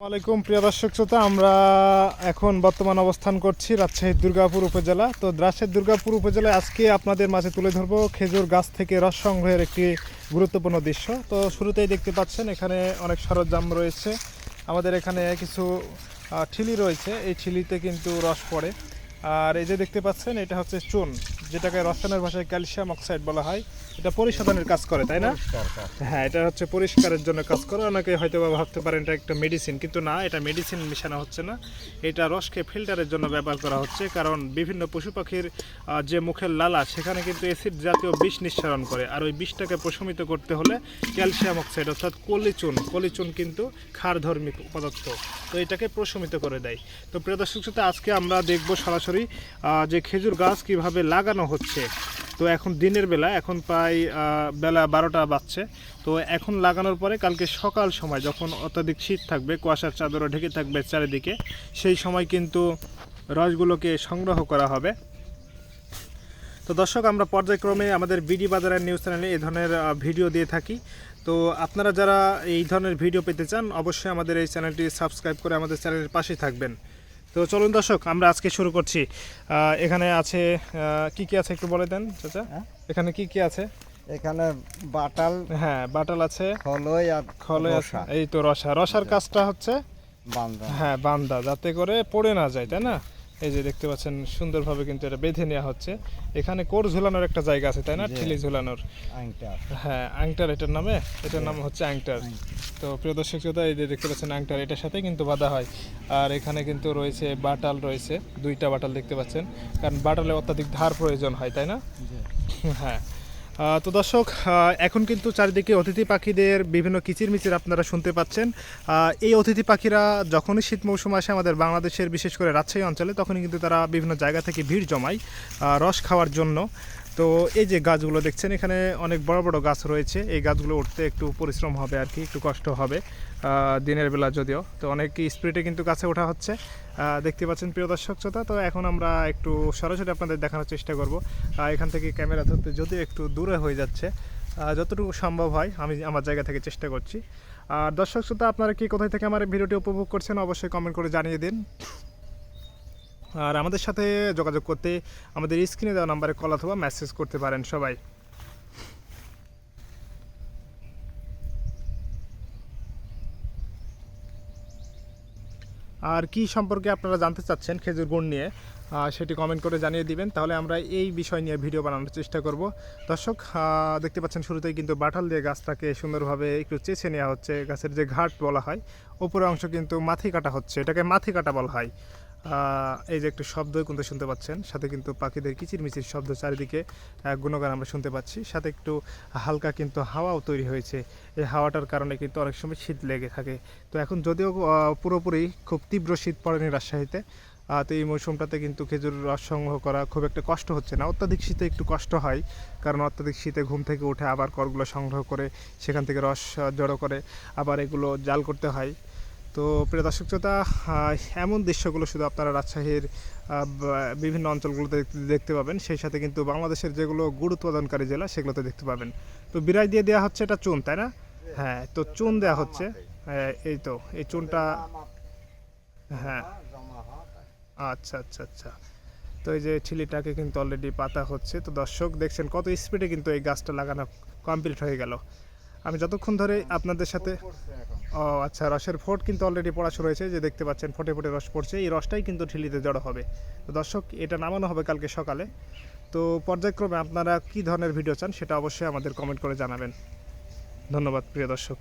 আসসালামাইকুম প্রিয় দর্শক শ্রোতা, আমরা এখন বর্তমান অবস্থান করছি রাজশাহীর দুর্গাপুর উপজেলা। তো রাজশাহীর দুর্গাপুর উপজেলায় আজকে আপনাদের মাঝে তুলে ধরবো খেজুর গাছ থেকে রস সংগ্রহের একটি গুরুত্বপূর্ণ দৃশ্য। তো শুরুতেই দেখতে পাচ্ছেন, এখানে অনেক সরঞ্জাম রয়েছে। আমাদের এখানে কিছু ঠিলি রয়েছে। এই ঠিলিতে কিন্তু রস পড়ে। আর এই যে দেখতে পাচ্ছেন, এটা হচ্ছে চুন। যেটাকে রসায়নের ভাষায় ক্যালসিয়াম অক্সাইড বলা হয় এটা পরিশোধনের কাজ করে তাই না? হ্যাঁ এটা হচ্ছে পরিষ্কারের জন্য কাজ করে। অনেকে হয়তো বা ভাবতে পারেন এটা একটা মেডিসিন কিন্তু না এটা মেডিসিন মিশানো হচ্ছে না। এটা রসকে ফিল্টারের জন্য ব্যবহার করা হচ্ছে কারণ বিভিন্ন পশু পাখির যে মুখের লালা সেখানে কিন্তু অ্যাসিড জাতীয় বিষ নিঃসরণ করে। আর ওই বিষটাকে প্রশমিত করতে হলে ক্যালসিয়াম অক্সাইড অর্থাৎ কলিচুন কলিচুন কিন্তু ক্ষারধর্মী পদার্থ। তো এটাকে প্রশমিত করে দেয়। তো প্রিয় দর্শক আজকে আমরা দেখব সরাসরি যে খেজুর গাছ কীভাবে লাগানো হচ্ছে। তো এখন দিনের বেলা, এখন প্রায় বেলা বারোটা বাজছে। তো এখন লাগানোর পরে কালকে সকাল সময় যখন অত্যাধিক শীত থাকবে, কুয়াশার চাদরও ঢেকে থাকবে চারিদিকে, সেই সময় কিন্তু রসগুলোকে সংগ্রহ করা হবে। তো দর্শক, আমরা পর্যায়ক্রমে আমাদের বিডি বাজারের নিউজ চ্যানেলে এই ধরনের ভিডিও দিয়ে থাকি। তো আপনারা যারা এই ধরনের ভিডিও পেতে চান, অবশ্যই আমাদের এই চ্যানেলটি সাবস্ক্রাইব করে আমাদের চ্যানেলের পাশে থাকবেন। তো চলুন দর্শক আমরা আজকে শুরু করছি। এখানে আছে কি কি আছে একটু বলে দেন চাচা? হ্যাঁ? এখানে কি কি আছে? এখানে বাটাল হ্যাঁ বাটাল আছে খলই আর খলই আছে এই তো রসা। রসার কাজটা হচ্ছে বান্দা। হ্যাঁ বান্দা যাতে করে পড়ে না যায় তাই না? এই যে দেখতে পাচ্ছেন সুন্দরভাবে কিন্তু এটা বেঁধে নেওয়া হচ্ছে। এখানে কোর ঝুলানোর একটা জায়গা আছে তাই না? ঠেলি ঝুলানোর। হ্যাঁ আংটার এটার নামে? এটার নাম হচ্ছে আংটার। তো প্রিয় দর্শক শ্রোতা এই যে দেখতে পাচ্ছেন আংটার এটার সাথে কিন্তু বাঁধা হয়। আর এখানে কিন্তু রয়েছে বাটাল রয়েছে দুইটা বাটাল দেখতে পাচ্ছেন। কারণ বাটালে অত্যাধিক ধার প্রয়োজন হয় তাই না? হ্যাঁ তো দর্শক এখন কিন্তু চারিদিকে অতিথি পাখিদের বিভিন্ন কিচিরমিচির আপনারা শুনতে পাচ্ছেন। এই অতিথি পাখিরা যখনই শীত মৌসুম আসে আমাদের বাংলাদেশের বিশেষ করে রাজশাহী অঞ্চলে, তখনই কিন্তু তারা বিভিন্ন জায়গা থেকে ভিড় জমায় রস খাওয়ার জন্য। তো এই যে গাছগুলো দেখছেন, এখানে অনেক বড় বড় গাছ রয়েছে। এই গাছগুলো উঠতে একটু পরিশ্রম হবে আর কি, একটু কষ্ট হবে দিনের বেলা যদিও। তো অনেক স্পিডে কিন্তু গাছে ওঠা হচ্ছে। দেখতে পাচ্ছেন প্রিয় দর্শক শ্রোতা, তো এখন আমরা একটু সরাসরি আপনাদের দেখানোর চেষ্টা করব। এখান থেকে ক্যামেরা ধরতে যদিও একটু দূরে হয়ে যাচ্ছে যতটুকু সম্ভব হয়, আমি আমার জায়গা থেকে চেষ্টা করছি। আর দর্শক শ্রোতা, আপনারা কি কোথায় থেকে আমার ভিডিওটি উপভোগ করছেন, অবশ্যই কমেন্ট করে জানিয়ে দিন। আর আমাদের সাথে যোগাযোগ করতে আমাদের স্ক্রিনে দেওয়া নাম্বারে কল অথবা মেসেজ করতে পারেন সবাই। আর কি সম্পর্কে আপনারা জানতে চাচ্ছেন খেজুর গুড় নিয়ে সেটি কমেন্ট করে জানিয়ে দিবেন। তাহলে আমরা এই বিষয় নিয়ে ভিডিও বানানোর চেষ্টা করব। দর্শক দেখতে পাচ্ছেন শুরুতেই কিন্তু বাটাল দিয়ে গাছটাকে সুন্দরভাবে একটু চেছে নেওয়া হচ্ছে। গাছের যে ঘাট বলা হয় উপরের অংশ কিন্তু মাথি কাটা হচ্ছে। এটাকে মাথি কাটা বলা হয়। এই যে একটু শব্দ কিন্তু শুনতে পাচ্ছেন, সাথে কিন্তু পাখিদের কিচিরমিচির শব্দ চারিদিকে গুণগান আমরা শুনতে পাচ্ছি। সাথে একটু হালকা কিন্তু হাওয়াও তৈরি হয়েছে। এই হাওয়াটার কারণে কিন্তু অনেক সময় শীত লেগে থাকে। তো এখন যদিও পুরোপুরি খুব তীব্র শীত পড়েনি রাজশাহীতে তো এই মৌসুমটাতে কিন্তু খেজুর রস সংগ্রহ করা খুব একটা কষ্ট হচ্ছে না। অত্যাধিক শীতে একটু কষ্ট হয়, কারণ অত্যাধিক শীতে ঘুম থেকে উঠে আবার করগুলো সংগ্রহ করে সেখান থেকে রস জড়ো করে আবার এগুলো জাল করতে হয়। তো প্রিয় দর্শক শ্রোতা এমন দৃশ্যগুলো শুধু আপনারা রাজশাহীর বিভিন্ন অঞ্চলগুলোতে দেখতে- পাবেন। সেই সাথে কিন্তু বাংলাদেশের যেগুলো গুড় উৎপাদনকারী জেলা সেগুলোতে দেখতে পাবেন। তো বিরাজ দিয়ে দেওয়া হচ্ছে এটা চুন তাই না? হ্যাঁ তো চুন দেওয়া হচ্ছে। হ্যাঁ, এই তো এই চুনটা হ্যাঁ। আচ্ছা আচ্ছা আচ্ছা। তো এই যে ছিলিটাকে কিন্তু অলরেডি পাতা হচ্ছে। তো দর্শক দেখছেন কত স্পিডে কিন্তু এই গাছটা লাগানো কমপ্লিট হয়ে গেল। আমি যতক্ষণ ধরে আপনাদের সাথে ও আচ্ছা রসের ফোট কিন্তু অলরেডি পড়া শুরু হয়েছে যে দেখতে পাচ্ছেন, ফোটে ফোটে রস পড়ছে, এই রসটাই কিন্তু ঠিলিতে জড়ো হবে। তো দর্শক, এটা নামানো হবে কালকে সকালে। তো পর্যায়ক্রমে আপনারা কি ধরনের ভিডিও চান, সেটা অবশ্যই আমাদের কমেন্ট করে জানাবেন। ধন্যবাদ, প্রিয় দর্শক।